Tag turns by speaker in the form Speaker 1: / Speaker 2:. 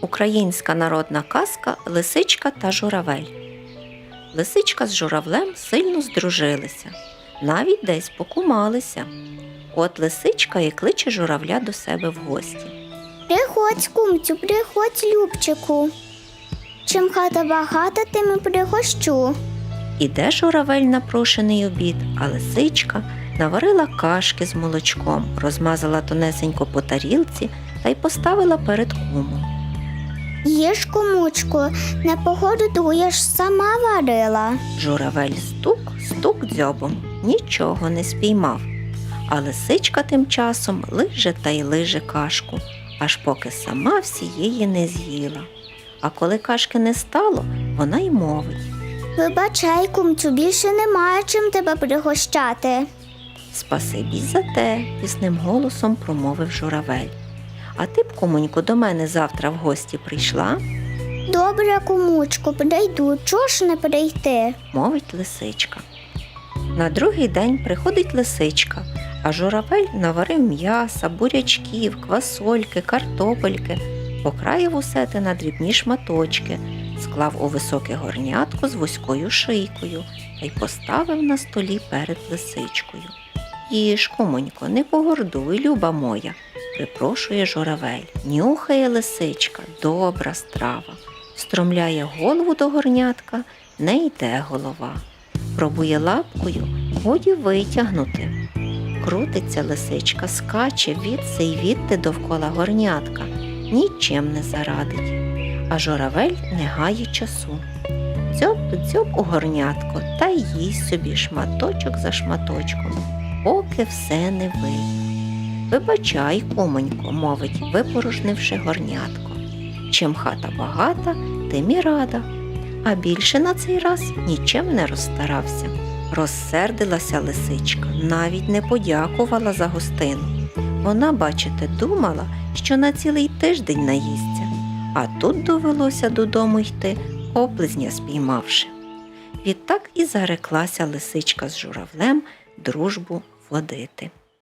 Speaker 1: Українська народна казка Лисичка та журавель. Лисичка з журавлем сильно здружилися, навіть десь покумалися. От лисичка і кличе журавля до себе в гості.
Speaker 2: Приходь, кумцю, приходь, Любчику. Чим хата багата, тим і пригощу.
Speaker 1: Іде журавель на прошений обід, а лисичка наварила кашки з молочком, розмазала тонесенько по тарілці та й поставила перед кумом.
Speaker 2: Їж, кумочку, не погодуєш, сама варила.
Speaker 1: Журавель стук, стук дзьобом, нічого не спіймав. А лисичка тим часом лиже та й лиже кашку, аж поки сама всієї не з'їла. А коли кашки не стало, вона й мовить.
Speaker 2: Вибачай, кумцю, більше немає чим тебе пригощати.
Speaker 1: Спасибі за те, пісним голосом промовив журавель. А ти б, кумонько, до мене завтра в гості прийшла,
Speaker 2: Добре, кумочку, прийду, чого ж не прийти?
Speaker 1: мовить лисичка. На другий день приходить лисичка, а журавель наварив м'яса, бурячків, квасольки, картопельки, покраїв усе те на дрібні шматочки, склав у високе горнятко з вузькою шийкою та й поставив на столі перед лисичкою. Їж, кумонько, не погордуй, люба моя, припрошує журавель. Нюхає лисичка, добра страва. Стромляє голову до горнятка, не йде голова. Пробує лапкою, годі витягнути. Крутиться лисичка, скаче відси й відти довкола горнятка, нічим не зарадить. А журавель не гає часу. Дзьоб дзьоб у горнятко та їсть собі шматочок за шматочком, поки все не вийде. Вибачай, кумонько, мовить, випорожнивши горнятко. Чим хата багата, тим і рада. А більше на цей раз нічим не розстарався. Розсердилася лисичка, навіть не подякувала за гостину. Вона, бачите, думала, що на цілий тиждень наїсться, а тут довелося додому йти, облизня спіймавши. Відтак і зареклася лисичка з журавлем дружбу водити.